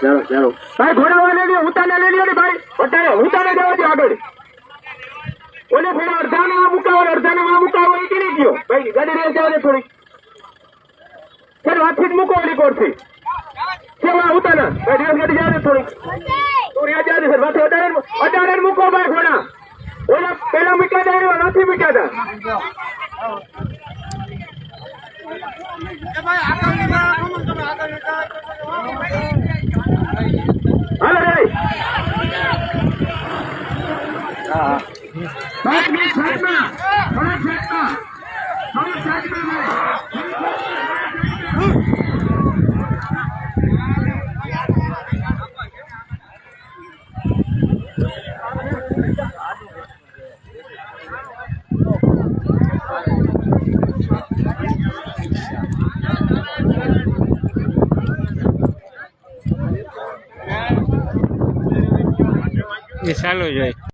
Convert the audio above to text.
ચાલો ચાલો ભાઈ ઘોડાવા લઈ લ્યો ઉતાને લઈ લ્યો ને ભાઈ. અત્યારે ઉતાને જવા દો આગળ. ઓલે ઘોડા અડધાને આ મુકાવો અડધા અડધાને આ મુકાવો, એ કરી ગયો ભાઈ, ગાડી રેસ જવા થોડી ચાલો હાથથી જ મૂકો ઓલી કોરથી કેવા ઉતાના. ભાઈ, રેસ ગાડી જવા થોડી તું રહ્યા જવા દે સર વાતે અડારે અડારે મૂકો ભાઈ ઘોડા. ઓલા પેલા મીટા હતા નથી નથી મૂક્યા ભાઈ હાલો રે ચાલુ જ હોય